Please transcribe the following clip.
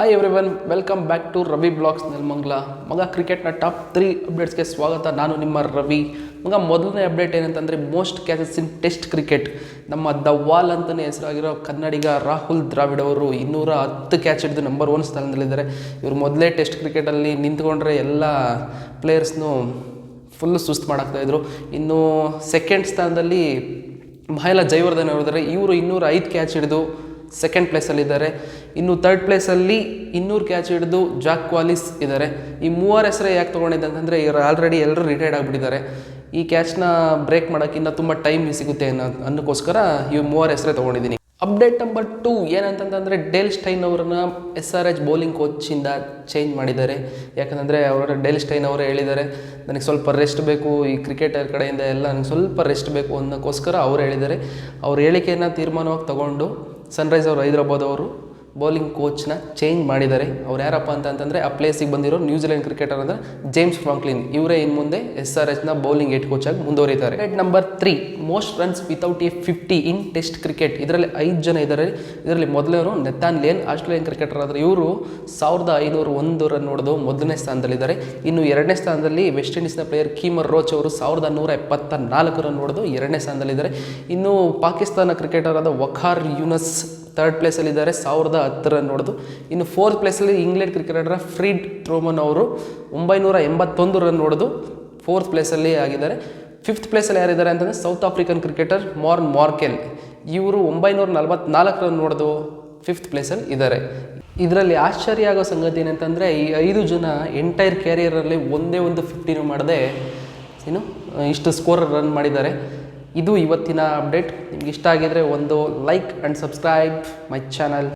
Hi everyone welcome back to Ravi vlogs Nelamangala ಮಗ ಕ್ರಿಕೆಟ್ನ top three ಅಪ್ಡೇಟ್ಸ್ಗೆ ಸ್ವಾಗತ. ನಾನು ನಿಮ್ಮ ರವಿ. ಮಗ ಮೊದಲನೇ ಅಪ್ಡೇಟ್ ಏನಂತಂದರೆ most catches in test cricket ನಮ್ಮ ದ ವಾಲ್ ಅಂತಲೇ ಹೆಸರಾಗಿರೋ ಕನ್ನಡಿಗ ರಾಹುಲ್ ದ್ರಾವಿಡ್ ಅವರು ಇನ್ನೂರ ಹತ್ತು ಕ್ಯಾಚ್ ಹಿಡಿದು ನಂಬರ್ ಒನ್ ಸ್ಥಾನದಲ್ಲಿದ್ದಾರೆ. ಇವರು ಮೊದಲೇ ಟೆಸ್ಟ್ ಕ್ರಿಕೆಟಲ್ಲಿ ನಿಂತ್ಕೊಂಡ್ರೆ ಎಲ್ಲ ಪ್ಲೇಯರ್ಸ್ನು ಫುಲ್ ಸುಸ್ತು ಮಾಡಾಕ್ತಾಯಿದ್ರು ಇನ್ನು ಸೆಕೆಂಡ್ ಸ್ಥಾನದಲ್ಲಿ ಮಹಿಳಾ ಜೈವರ್ಧನ್ ಅವರಿದ್ದಾರೆ ಇವರು ಇನ್ನೂರ ಐದು ಕ್ಯಾಚ್ ಹಿಡಿದು ಸೆಕೆಂಡ್ ಪ್ಲೇಸಲ್ಲಿದ್ದಾರೆ ಇನ್ನು ತರ್ಡ್ ಪ್ಲೇಸಲ್ಲಿ ಇನ್ನೂರು ಕ್ಯಾಚ್ ಹಿಡಿದು ಜಾಕ್ ಕ್ವಾಲಿಸ್ ಇದ್ದಾರೆ. ಈ ಮೂವರ ಹೆಸರೇ ಯಾಕೆ ತೊಗೊಂಡಿದ್ದೆ ಅಂತಂದರೆ ಇವರು ಆಲ್ರೆಡಿ ಎಲ್ಲರೂ ರಿಟೈರ್ಡ್ ಆಗಿಬಿಟ್ಟಿದ್ದಾರೆ. ಈ ಕ್ಯಾಚ್ನ ಬ್ರೇಕ್ ಮಾಡೋಕ್ಕಿಂತ ತುಂಬ ಟೈಮ್ ಸಿಗುತ್ತೆ ಅನ್ನೋ ಅನ್ನೋಕ್ಕೋಸ್ಕರ ಈ ಮೂವರ ಹೆಸರೇ ತೊಗೊಂಡಿದ್ದೀನಿ. ಅಪ್ಡೇಟ್ ನಂಬರ್ ಟು ಏನಂತಂತಂದರೆ ಡೇಲ್ ಸ್ಟೈನ್ ಅವರನ್ನ ಎಸ್ ಆರ್ ಎಚ್ ಬೌಲಿಂಗ್ ಕೋಚಿಂದ ಚೇಂಜ್ ಮಾಡಿದ್ದಾರೆ. ಯಾಕಂದರೆ ಅವರ ಡೇಲ್ ಸ್ಟೈನ್ ಅವರೇ ಹೇಳಿದ್ದಾರೆ. ನನಗೆ ಸ್ವಲ್ಪ ರೆಸ್ಟ್ ಬೇಕು, ಈ ಕ್ರಿಕೆಟರ್ ಕಡೆಯಿಂದ ಎಲ್ಲ ನನಗೆ ಸ್ವಲ್ಪ ರೆಸ್ಟ್ ಬೇಕು ಅನ್ನೋಕ್ಕೋಸ್ಕರ ಅವ್ರು ಹೇಳಿದ್ದಾರೆ. ಅವ್ರ ಹೇಳಿಕೆಯನ್ನು ತೀರ್ಮಾನವಾಗಿ ತಗೊಂಡು ಸನ್ರೈಸ್ ಅವರು ಹೈದರಾಬಾದ್ ಅವರು. ಬೌಲಿಂಗ್ ಕೋಚ್ನ ಚೇಂಜ್ ಮಾಡಿದ್ದಾರೆ. ಅವ್ರು ಯಾರಪ್ಪ ಅಂತ ಅಂತಂದರೆ, ಆ ಪ್ಲೇಸಿಗೆ ಬಂದಿರೋ ನ್ಯೂಜಿಲೆಂಡ್ ಕ್ರಿಕೆಟರ್ ಅಂದರೆ ಜೇಮ್ಸ್ ಫ್ರಾಂಕ್ಲಿನ್ ಇವರೇ ಇನ್ನು ಮುಂದೆ ಎಸ್ ಆರ್ ಎಚ್ನ ಬೌಲಿಂಗ್ ಹೆಡ್ ಕೋಚ್ ಆಗಿ ಮುಂದುವರಿತಾರೆ. Rate number three most runs without a fifty in test cricket ಇದರಲ್ಲಿ ಐದು ಜನ ಇದ್ದಾರೆ ಇದರಲ್ಲಿ ಮೊದಲನೇವರು ನೆತಾನ್ ಲೇನ್ ಆಸ್ಟ್ರೇಲಿಯನ್ ಕ್ರಿಕೆಟರ್ ಆದರೆ ಇವರು ಸಾವಿರದ ಐನೂರ ಒಂದು ರನ್ ನೋಡೋದು ಮೊದಲನೇ ಸ್ಥಾನದಲ್ಲಿದ್ದಾರೆ. ಇನ್ನು ಎರಡನೇ ಸ್ಥಾನದಲ್ಲಿ ವೆಸ್ಟ್ ಇಂಡೀಸ್ನ ಪ್ಲೇಯರ್ ಕೀಮರ್ ರೋಚ್ ಅವರು ಸಾವಿರದ ನೂರ ಎಪ್ಪತ್ತ ನಾಲ್ಕು ರನ್ ನೋಡೋದು ಎರಡನೇ ಸ್ಥಾನದಲ್ಲಿದ್ದಾರೆ. ಇನ್ನು ಪಾಕಿಸ್ತಾನ ಕ್ರಿಕೆಟರ್ ಆದ ವಖಾರ್ ಯುನಸ್ ತರ್ಡ್ ಪ್ಲೇಸಲ್ಲಿದ್ದಾರೆ ಸಾವಿರದ ಹತ್ತು ರನ್ ಹೊಡೆದು ಇನ್ನು ಫೋರ್ತ್ ಪ್ಲೇಸಲ್ಲಿ ಇಂಗ್ಲೆಂಡ್ ಕ್ರಿಕೆಟರ್ ಫ್ರೀಡ್ ಟ್ರೋಮನ್ ಅವರು ಒಂಬೈನೂರ ಎಂಬತ್ತೊಂದು ರನ್ ನೋಡೋದು ಫೋರ್ತ್ ಪ್ಲೇಸಲ್ಲಿ ಆಗಿದ್ದಾರೆ. ಫಿಫ್ತ್ ಪ್ಲೇಸಲ್ಲಿ ಯಾರಿದ್ದಾರೆ ಅಂತಂದರೆ South African cricketer Morne Morkel ಇವರು ಒಂಬೈನೂರ ನಲವತ್ನಾಲ್ಕು ರನ್ ನೋಡೋದು ಫಿಫ್ತ್ ಪ್ಲೇಸಲ್ಲಿ ಇದ್ದಾರೆ. ಇದರಲ್ಲಿ ಆಶ್ಚರ್ಯ ಆಗೋ ಸಂಗತಿ ಏನಂತಂದರೆ ಈ ಐದು ಜನ ಎಂಟೈರ್ ಕ್ಯಾರಿಯರಲ್ಲಿ ಒಂದೇ ಒಂದು ಫಿಫ್ಟಿನೂ ಮಾಡದೆ, ಏನು, ಇಷ್ಟು ಸ್ಕೋರ್ ರನ್ ಮಾಡಿದ್ದಾರೆ. ಇದು ಇವತ್ತಿನ ಅಪ್ಡೇಟ್ ನಿಮ್ಗೆ ಇಷ್ಟ ಆಗಿದ್ರೆ ಒಂದು like and subscribe my channel